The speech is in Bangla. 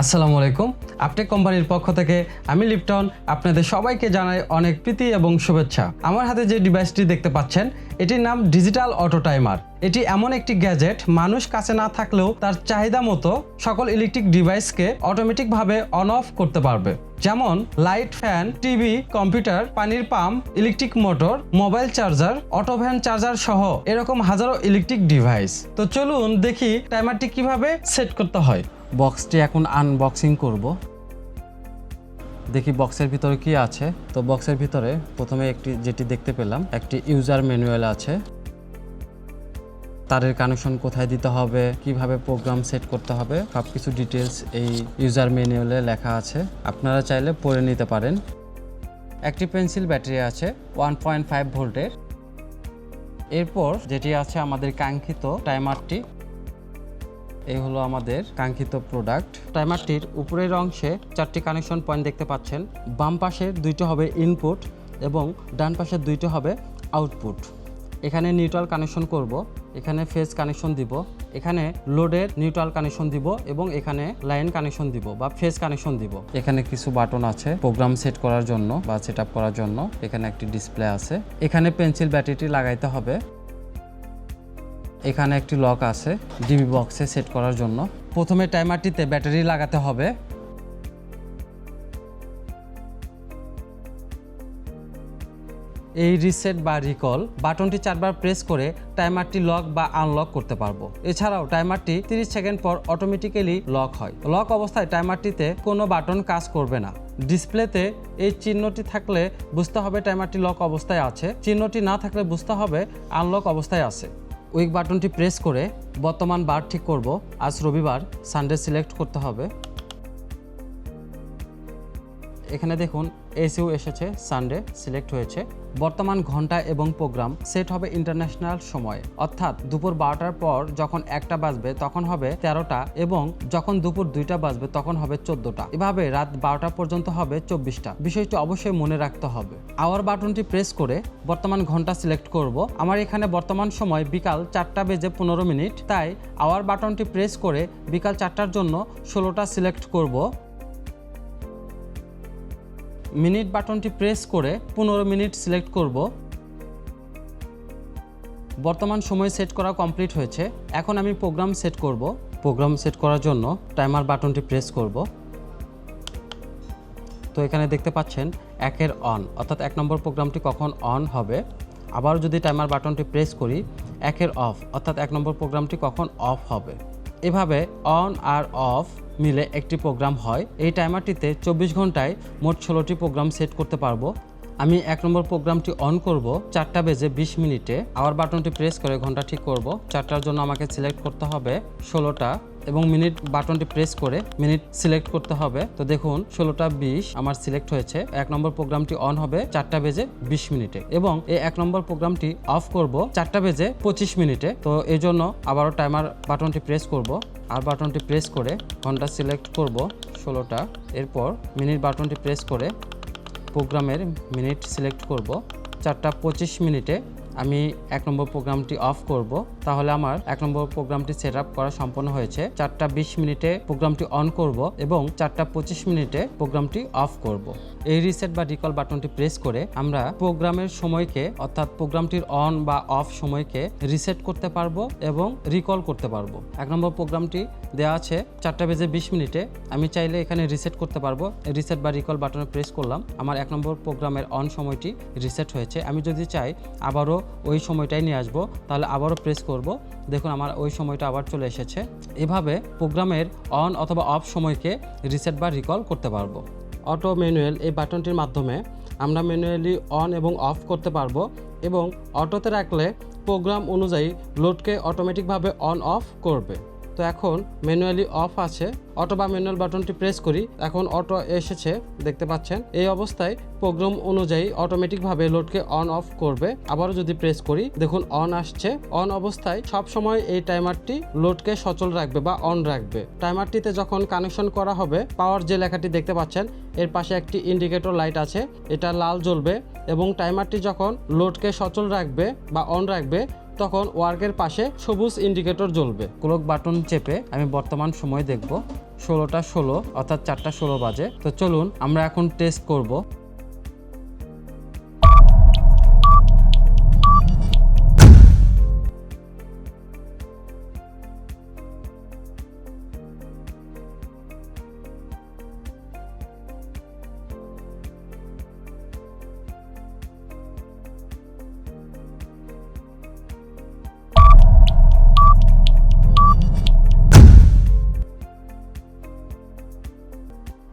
আসসালামু আলাইকুম। আপটেক কোম্পানির পক্ষ থেকে আমি লিপটন, আপনাদের সবাইকে জানাই অনেক প্রীতি এবং শুভেচ্ছা। আমার হাতে যে ডিভাইসটি দেখতে পাচ্ছেন, এটির নাম ডিজিটাল অটো টাইমার। এটি এমন একটি গ্যাজেট, মানুষ কাছে না থাকলেও তার চাহিদা মতো সকল ইলেকট্রিক ডিভাইসকে অটোমেটিকভাবে অন অফ করতে পারবে। যেমন লাইট ফ্যান, টিভি, কম্পিউটার, পানির pump, electric motor, mobile charger, auto van charger সহ এরকম হাজারো ইলেকট্রিক ডিভাইস। তো চলুন দেখি টাইমারটি কীভাবে সেট করতে হয়। বক্সটি এখন আনবক্সিং করব। দেখি বক্সের ভিতরে কি আছে। তো বক্সের ভিতরে প্রথমে একটি যেটি দেখতে পেলাম, একটি ইউজার ম্যানুয়াল আছে। তারের কানেকশন কোথায় দিতে হবে, কীভাবে প্রোগ্রাম সেট করতে হবে সব কিছু ডিটেলস এই ইউজার ম্যানুয়ালে লেখা আছে। আপনারা চাইলে পড়ে নিতে পারেন। একটি পেন্সিল ব্যাটারি আছে ওয়ান পয়েন্ট ফাইভ ভোল্টের এরপর যেটি আছে আমাদের কাঙ্ক্ষিত টাইমারটি এই হলো আমাদের কাঙ্ক্ষিত প্রোডাক্ট টাইমারটির উপরের অংশে চারটি কানেকশন পয়েন্ট দেখতে পাচ্ছেন। বাম পাশে দুইটি হবে ইনপুট এবং ডান পাশে দুইটি হবে আউটপুট এখানে নিউট্রাল কানেকশন করব, এখানে ফেজ কানেকশন দিব, এখানে লোডের নিউট্রাল কানেকশন দিব এবং এখানে লাইন কানেকশন দিব বা ফেজ কানেকশন দিব। এখানে কিছু বাটন আছে প্রোগ্রাম সেট করার জন্য বা সেট করার জন্য। এখানে একটি ডিসপ্লে আছে। এখানে পেন্সিল ব্যাটারিটি লাগাইতে হবে। এখানে একটি লক আছে ডিবি বক্সে সেট করার জন্য। প্রথমে টাইমারটিতে ব্যাটারি লাগাতে হবে। এই রিসেট বা রিকল বাটনটি চারবার প্রেস করে টাইমারটি লক বা আনলক করতে পারব। এছাড়াও টাইমারটি 30 সেকেন্ড পর অটোমেটিক্যালি লক হয়। লক অবস্থায় টাইমারটিতে কোনো বাটন কাজ করবে না। ডিসপ্লেতে এই চিহ্নটি থাকলে বুঝতে হবে টাইমারটি লক অবস্থায় আছে। চিহ্নটি না থাকলে বুঝতে হবে আনলক অবস্থায় আছে। উইক বাটনটি প্রেস করে বর্তমান বার ঠিক করব। আজ রবিবার সানডে সিলেক্ট করতে হবে। এখানে দেখুন, এসিও এসেছে সানডে সিলেক্ট হয়েছে। বর্তমান ঘণ্টা এবং প্রোগ্রাম সেট হবে ইন্টারন্যাশনাল সময়। অর্থাৎ দুপুর বারোটার পর যখন একটা বাজবে, তখন হবে তেরোটা এবং যখন দুপুর দুইটা বাজবে, তখন হবে চোদ্দটা। এভাবে রাত বারোটা পর্যন্ত হবে চব্বিশটা। বিষয়টি অবশ্যই মনে রাখতে হবে। আওয়ার বাটনটি প্রেস করে বর্তমান ঘণ্টা সিলেক্ট করব। আমার এখানে বর্তমান সময় বিকাল চারটা বেজে পনেরো মিনিট, তাই আওয়ার বাটনটি প্রেস করে বিকাল চারটার জন্য ষোলোটা সিলেক্ট করব। মিনিট বাটনটি প্রেস করে পনেরো মিনিট সিলেক্ট করব। বর্তমান সময় সেট করা কমপ্লিট হয়েছে। এখন আমি প্রোগ্রাম সেট করব। প্রোগ্রাম সেট করার জন্য টাইমার বাটনটি প্রেস করব। তো এখানে দেখতে পাচ্ছেন, একের অন, অর্থাৎ এক নম্বর প্রোগ্রামটি কখন অন হবে। আবার যদি টাইমার বাটনটি প্রেস করি, একের অফ, অর্থাৎ এক নম্বর প্রোগ্রামটি কখন অফ হবে। এভাবে অন আর অফ মিলে একটি প্রোগ্রাম হয়। এই টাইমারটিতে চব্বিশ ঘন্টায় মোট ষোলোটি প্রোগ্রাম সেট করতে পারব। আমি এক নম্বর প্রোগ্রামটি অন করব। চারটা বেজে বিশ মিনিটে। আওয়ার বাটনটি প্রেস করে ঘণ্টা ঠিক করব। চারটার জন্য আমাকে সিলেক্ট করতে হবে। ষোলোটা এবং মিনিট বাটনটি প্রেস করে মিনিট সিলেক্ট করতে হবে। তো দেখুন, ষোলোটা বিশ আমার সিলেক্ট হয়েছে। এক নম্বর প্রোগ্রামটি অন হবে চারটা বেজে বিশ মিনিটে এবং এই এক নম্বর প্রোগ্রামটি অফ করব চারটা বেজে পঁচিশ মিনিটে। তো এই জন্য আবারও টাইমার বাটনটি প্রেস করব। আর বাটনটি প্রেস করে ঘণ্টা সিলেক্ট করব ষোলোটা। এরপর মিনিট বাটনটি প্রেস করে প্রোগ্রামের মিনিট সিলেক্ট করব চারটা পঁচিশ মিনিটে। আমি এক নম্বর প্রোগ্রামটি অফ করব। তাহলে আমার এক নম্বর প্রোগ্রামটি সেট আপ করা সম্পন্ন হয়েছে। চারটা বিশ মিনিটে প্রোগ্রামটি অন করব এবং চারটা পঁচিশ মিনিটে প্রোগ্রামটি অফ করব। এই রিসেট বা রিকল বাটনটি প্রেস করে আমরা প্রোগ্রামের সময়কে, অর্থাৎ প্রোগ্রামটির অন বা অফ সময়কে রিসেট করতে পারব এবং রিকল করতে পারব। এক নম্বর প্রোগ্রামটি দেওয়া আছে চারটা বেজে বিশ মিনিটে। আমি চাইলে এখানে রিসেট করতে পারব। রিসেট বা রিকল বাটনে প্রেস করলাম। আমার এক নম্বর প্রোগ্রামের অন সময়টি রিসেট হয়েছে। আমি যদি চাই আবারও ওই সময়টাই নিয়ে আসব, তাহলে আবারও প্রেস করব। দেখুন আমার ওই সময়টা আবার চলে এসেছে। এভাবে প্রোগ্রামের অন অথবা অফ সময়কে রিসেট বা রিকল করতে পারব। অটো ম্যানুয়াল এই বাটনটির মাধ্যমে আমরা ম্যানুয়ালি অন এবং অফ করতে পারব এবং অটোতে রাখলে প্রোগ্রাম অনুযায়ী লোডকে অটোমেটিকভাবে অন অফ করবে। তো এখন ম্যানুয়ালি অফ আছে। অটো বা ম্যানুয়াল বাটনটি প্রেস করি। এখন অটো এসেছে, দেখতে পাচ্ছেন। এই অবস্থায় প্রোগ্রাম অনুযায়ী অটোমেটিকভাবে লোডকে অন অফ করবে। আবারও যদি প্রেস করি, দেখুন অন আসছে। অন অবস্থায় সব সময় এই টাইমারটি লোডকে সচল রাখবে বা অন রাখবে। টাইমারটিতে যখন কানেকশন করা হবে, পাওয়ার যে লেখাটি দেখতে পাচ্ছেন, এর পাশে একটি ইন্ডিকেটর লাইট আছে। এটা লাল জ্বলবে এবং টাইমারটি যখন লোডকে সচল রাখবে বা অন রাখবে তখন ওয়ার্কের পাশে সবুজ ইন্ডিকেটর জ্বলবে। ক্লক বাটন চেপে আমি বর্তমান সময় দেখব। ষোলোটা ষোলো, অর্থাৎ চারটা ষোলো বাজে। তো চলুন, আমরা এখন টেস্ট করব।